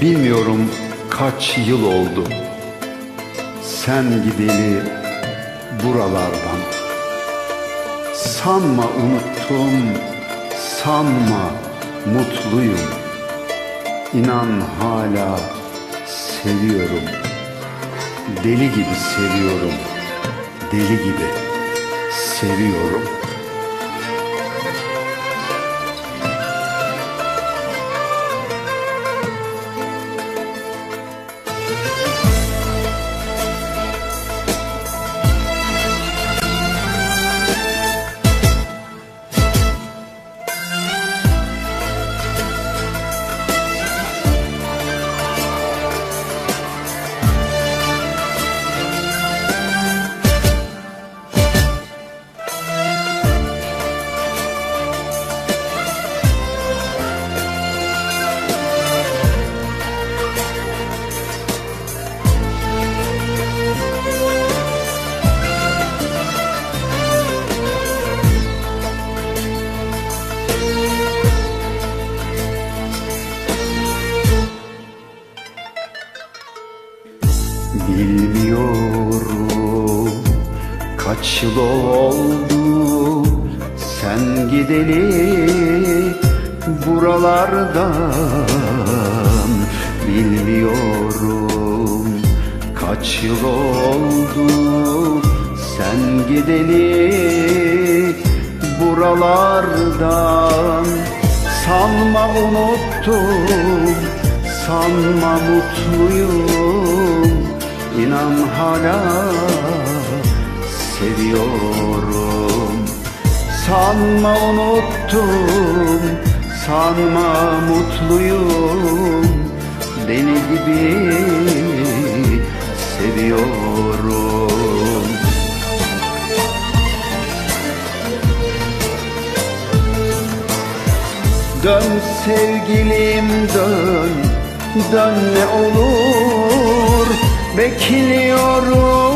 Bilmiyorum kaç yıl oldu. Sen gideli buralardan? Sanma unuttum Sanma mutluyum. İnan hala seviyorum. Deli gibi seviyorum Deli gibi seviyorum Bilmiyorum kaç yıl oldu sen gideli buralardan Bilmiyorum. Kaç yıl oldu sen gideli buralardan? Sanma unuttum sanma mutluyum İnan hala seviyorum. Sanma unuttum Sanma mutluyum. Deli gibi seviyorum. Dön sevgilim dön Dön ne olur Bekliyorum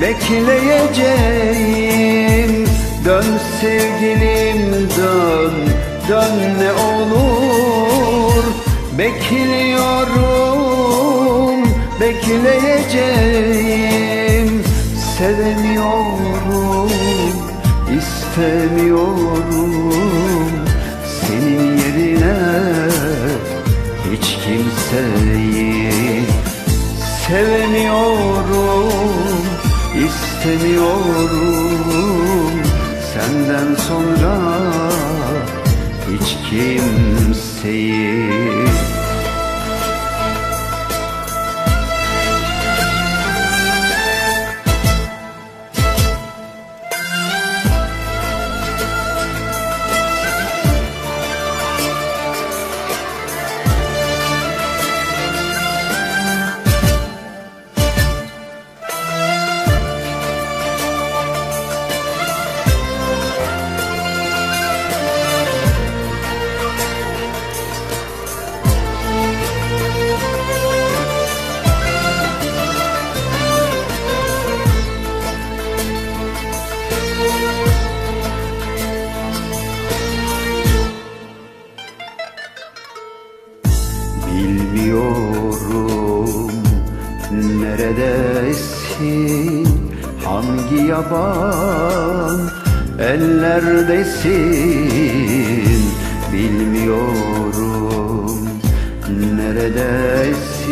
Bekleyeceğim. Dön sevgilim dön Dön ne olur. Bekliyorum Bekleyeceğim. Sevemiyorum istemiyorum. Senin yerine hiç kimseyi sevemiyorum istemiyorum. Senden sonra hiç kimseyi Hangi yaban ellerdesin? Bilmiyorum. Neredesin?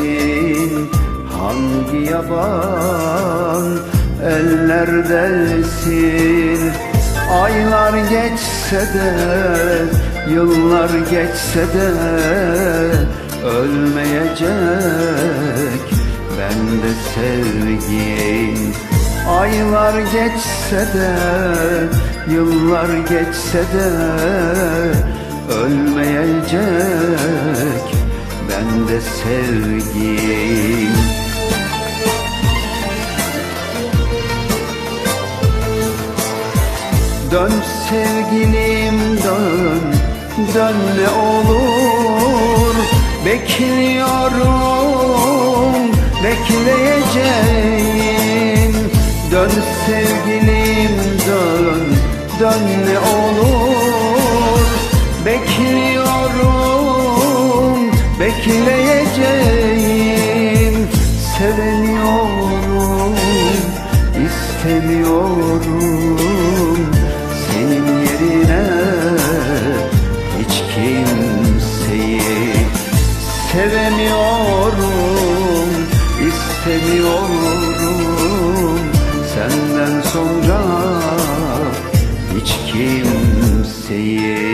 Hangi yaban ellerdesin? Aylar geçse de Yıllar geçse de ölmeyecek. Bende sevgin Aylar geçse de yıllar geçse de ölmeyecek bende sevgin Dön sevgilim dön Dön ne olur. Bekliyorum Bekleyeceğim Dön sevgilim dön Dön ne olur. Bekliyorum bekleyeceğim. Sevemiyorum, istemiyorum. Senin yerine hiç kimseyi Sevemiyorum, istemiyorum Senden sonra hiç kimseyi